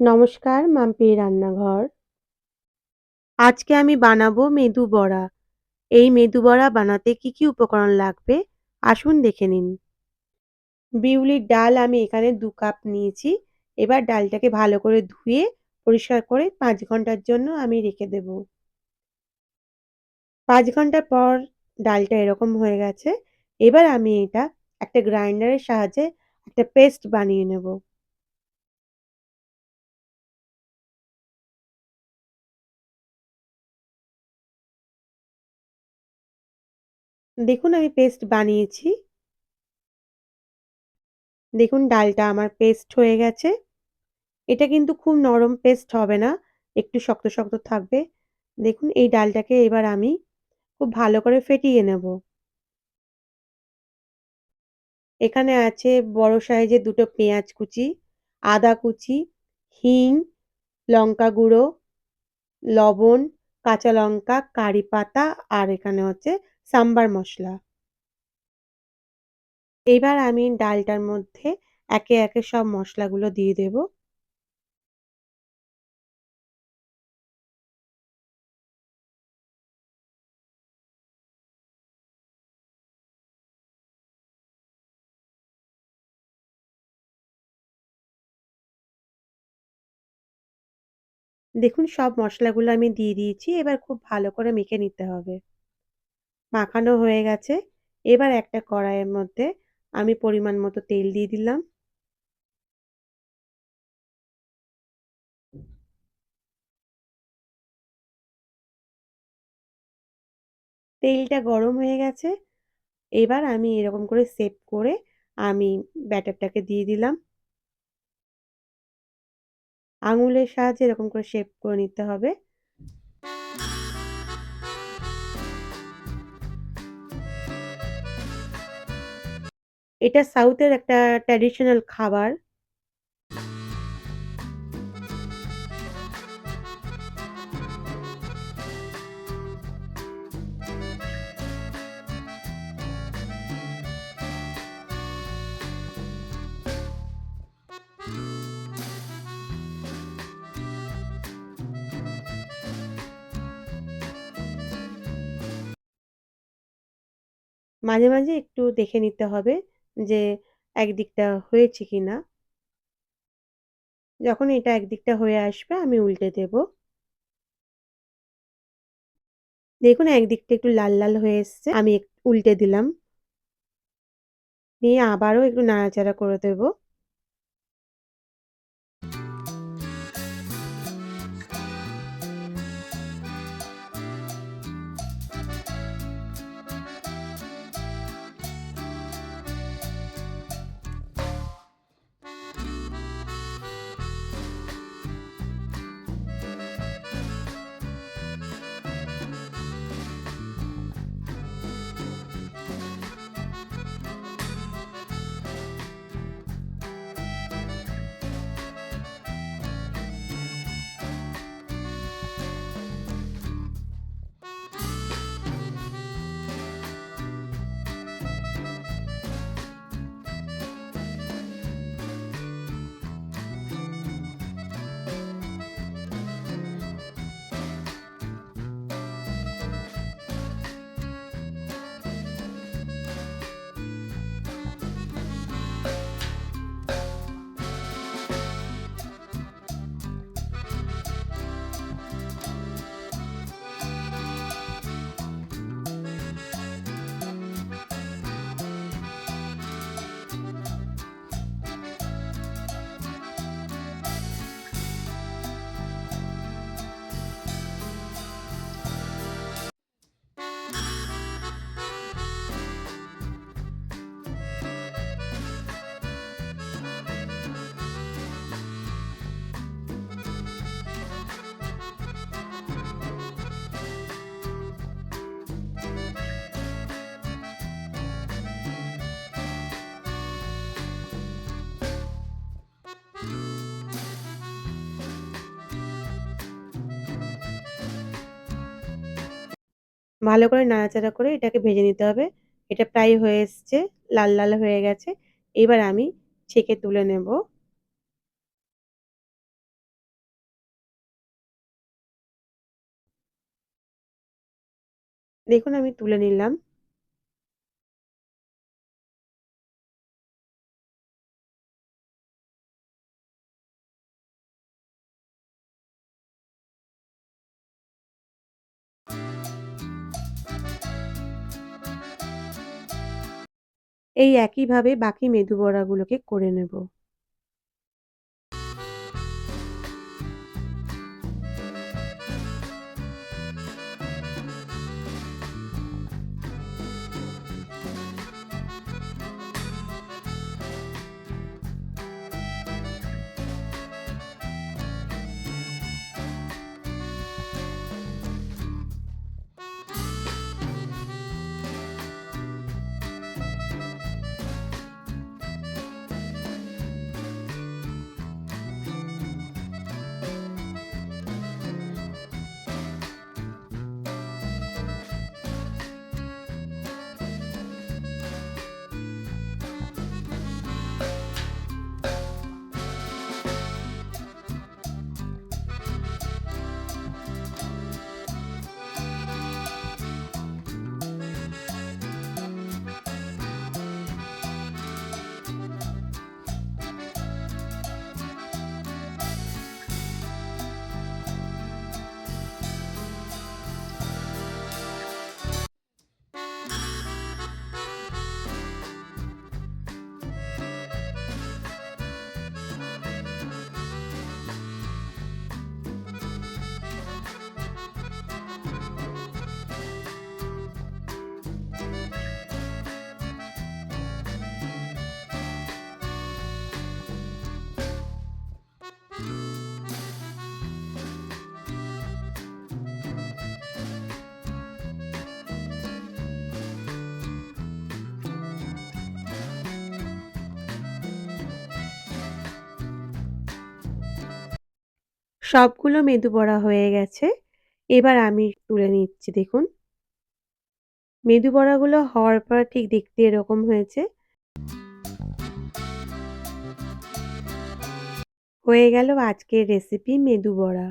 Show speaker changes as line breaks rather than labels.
নমস্কার, মাম্পি রান্নাঘর। আজকে আমি বানাবো মেদু বড়া। এই মেদু বড়া বানাতে কি, কি উপকরণ লাগবে আসুন দেখে নিন। বিউলির ডাল আমি এখানে দু কাপ নিয়েছি। এবার ডালটাকে ভালো করে ধুয়ে পরিষ্কার করে পাঁচ ঘণ্টার জন্য আমি রেখে দেব। পাঁচ ঘণ্টা পর ডালটা এরকম হয়ে গেছে। এবার আমি এটা একটা গ্রাইন্ডারের সাহায্যে একটা পেস্ট বানিয়ে নেব। দেখুন আমি পেস্ট বানিয়েছি। দেখুন ডালটা আমার পেস্ট হয়ে গেছে। এটা কিন্তু খুব নরম পেস্ট হবে না, একটু শক্ত, শক্ত থাকবে। দেখুন এই ডালটাকে এবার আমি খুব ভালো করে ফেটিয়ে নেব। এখানে আছে বড় সাইজের দুটো পেঁয়াজ কুচি, আদা কুচি, হিং, লঙ্কা গুঁড়ো, লবণ, কাঁচা লঙ্কা, কারি পাতা আর এখানে হচ্ছে সাম্বার মশলা এবার আমি ডালটার মধ্যে একে, একে সব মশলাগুলো দিয়ে দেব। দেখুন সব মশলাগুলো আমি দিয়ে দিয়েছি। এবার খুব ভালো করে মেখে নিতে হবে। মাখানো হয়ে গেছে। এবার একটা কড়াইয়ের মধ্যে আমি পরিমাণ মতো তেল দিয়ে দিলাম। তেলটা গরম হয়ে গেছে। এবার আমি এরকম করে সেট করে আমি ব্যাটারটাকে দিয়ে দিলাম। আঙুলের সাহায্যে এরকম করে শেপ করে নিতে হবে। এটা সাউথের একটা ট্র্যাডিশনাল খাবার। মাঝে, মাঝে একটু দেখে নিতে হবে যে একদিকটা হয়েছে কি না যখন এটা একদিকটা হয়ে আসবে আমি উল্টে দেব। দেখুন একদিকটা একটু লাল, লাল হয়ে এসছে। আমি উল্টে দিলাম। নিয়ে আবারও একটু নাড়াচাড়া করে দেব। ভালো করে নাড়াচাড়া করে এটাকে ভেজে নিতে হবে। এটা প্রায় হয়ে এসছে, লাল লাল হয়ে গেছে। এবার আমি ছেঁকে তুলে নেব। দেখুন আমি তুলে নিলাম। এই একইভাবে বাকি মেদু বড়াগুলোকে করে নেব। সবগুলো মেদু বড়া হয়ে গেছে। এবার আমি তুলে নিচ্ছি, দেখুন। মেদু বড়াগুলো হওয়ার পর ঠিক দেখতে এরকম হয়েছে। হয়ে গেল আজকের রেসিপি মেদু বড়া।